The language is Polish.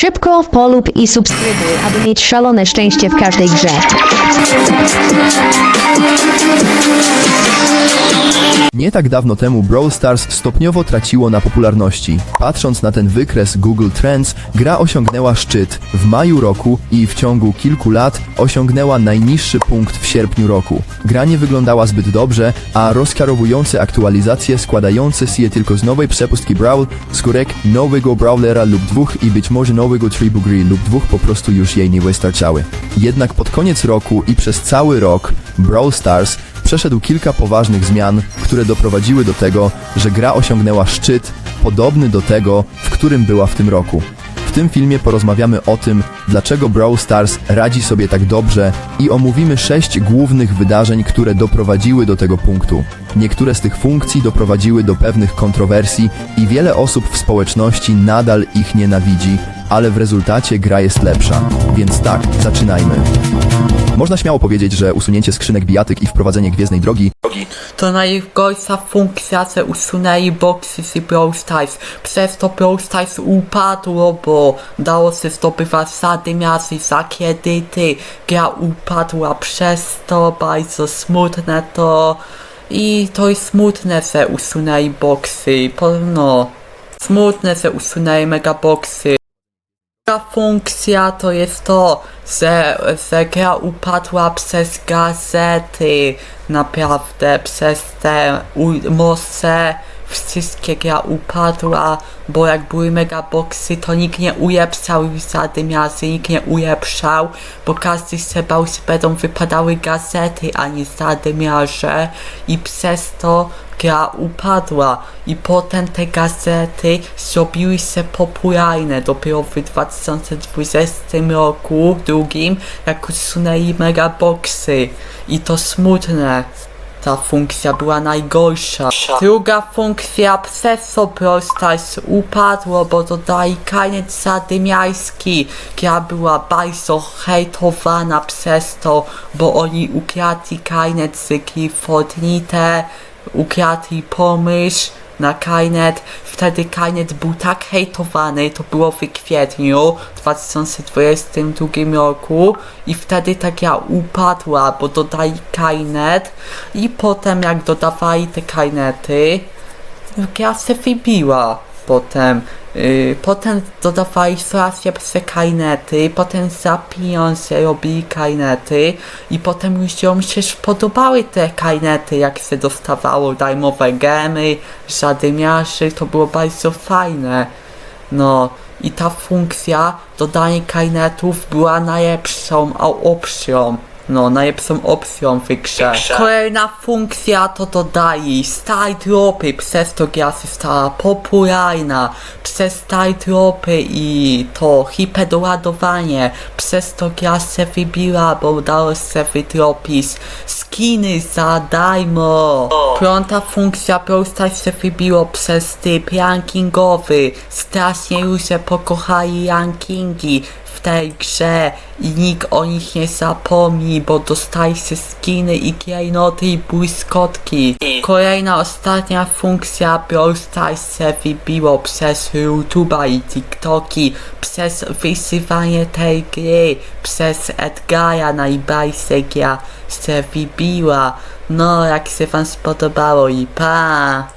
Szybko polub i subskrybuj, aby mieć szalone szczęście w każdej grze. Nie tak dawno temu Brawl Stars stopniowo traciło na popularności. Patrząc na ten wykres Google Trends, gra osiągnęła szczyt w maju roku i w ciągu kilku lat osiągnęła najniższy punkt w sierpniu roku. Gra nie wyglądała zbyt dobrze, a rozczarowujące aktualizacje składające się tylko z nowej przepustki Brawl, skórek, nowego Brawlera lub dwóch i być może nowego trybu gry lub dwóch po prostu już jej nie wystarczały. Jednak pod koniec roku i przez cały rok Brawl Stars przeszedł kilka poważnych zmian, które doprowadziły do tego, że gra osiągnęła szczyt podobny do tego, w którym była w tym roku. W tym filmie porozmawiamy o tym, dlaczego Brawl Stars radzi sobie tak dobrze i omówimy sześć głównych wydarzeń, które doprowadziły do tego punktu. Niektóre z tych funkcji doprowadziły do pewnych kontrowersji i wiele osób w społeczności nadal ich nienawidzi, ale w rezultacie gra jest lepsza. Więc tak, zaczynajmy. Można śmiało powiedzieć, że usunięcie skrzynek bijatyk i wprowadzenie gwiezdnej drogi To najgorsza funkcja, że usunęli boxy z Brawl Stars. Przez to Brawl Stars upadło, bo dało się zdobywać zadymiarzy za kredyty. Gra upadła przez to, bardzo smutne to. I to jest smutne, że usunęli boxy. No, smutne, że usunęli megaboxy. Funkcja to jest to, że, że gra upadła przez gazety. Naprawdę, przez te u- wszystkie gra upadła, bo jak były megaboxy, to nikt nie ulepszał już zadymiarzy, nikt nie ulepszał, bo każdy się bał, że będą wypadały gazety, a nie zadymiarze. I przez to gra upadła. I potem te gazety zrobiły się popularne. Dopiero w 2020 roku drugim jak usunęli megaboxy i to smutne ta funkcja była najgorsza. Druga funkcja Brawl Stars upadło, bo dodali koniec zadymiarski. Gra była bardzo hejtowana przez to, bo oni ukradli koniec gry Fortnite, ukradli pomysł na Kainet. Wtedy Kainet był tak hejtowany, to było w kwietniu 2022 roku i wtedy ta gra upadła, bo dodali Kainet i potem jak dodawali te Kainety, gra się wybiła potem. Yy, potem dodawali coraz lepsze kajnety, potem za pieniądze robili kajnety i potem ludziom się podobały te kajnety, jak się dostawało darmowe gemy, zadymiarzy, to było bardzo fajne. No i ta funkcja dodanie kajnetów była najlepszą opcją. No, najlepszą opcją w grze. Kolejna funkcja to dodali style przez to gra się stała popularna, przez style i to hiperdoładowanie, przez to gra się wybiła, bo dało się wydropić. Skiny za darmo. Piąta funkcja Stars się wybiło przez typ rankingowy, strasznie ludzie pokochali rankingi tej grze i nikt o nich nie zapomni, bo dostali się skiny i klejnoty i błyskotki. Kolejna, ostatnia funkcja Brawl Stars się wybiło przez YouTube'a i TikToki, przez wysywanie tej gry, przez Edgara najbardziej gra się wybiła. No, jak się wam spodobało i pa!